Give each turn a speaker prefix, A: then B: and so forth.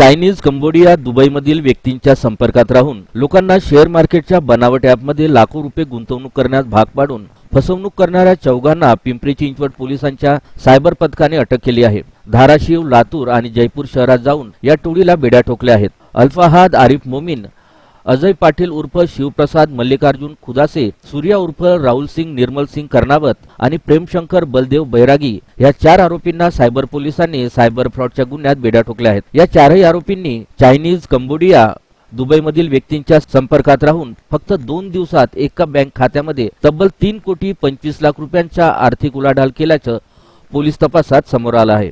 A: Chinese Cambodia दुबईमधील व्यक्तींच्या संपर्कात राहून लोकांना शेअर मार्केटच्या बनावट ॲपमध्ये लाखो रुपये गुंतवणूक करण्यास भाग पाडून फसवणूक करणाऱ्या चौघांना पिंपरी चिंचवड पोलिसांच्या सायबर पथकाने अटक केली आहे. धाराशिव लातूर आणि जयपूर शहरात जाऊन या टोळीला बेड्या ठोकल्या आहेत. अल्फाहाद आरिफ मोमीन अजय पाटील उर्फ शिवप्रसाद मल्लिकार्जुन खुदासे सूर्या उर्फ राहुल सिंग निर्मल सिंग कर्णावत आणि प्रेमशंकर बलदेव बैरागी या चार आरोपींना सायबर पोलिसांनी सायबर फ्रॉडच्या गुन्ह्यात बेड्या ठोकल्या आहेत. या चारही आरोपींनी चायनीज कंबोडिया दुबईमधील व्यक्तींच्या संपर्कात राहून फक्त दोन दिवसात एका बँक खात्यामध्ये तब्बल तीन कोटी पंचवीस लाख रुपयांच्या आर्थिक उलाढाल केल्याचं पोलीस तपासात समोर आलं आहे.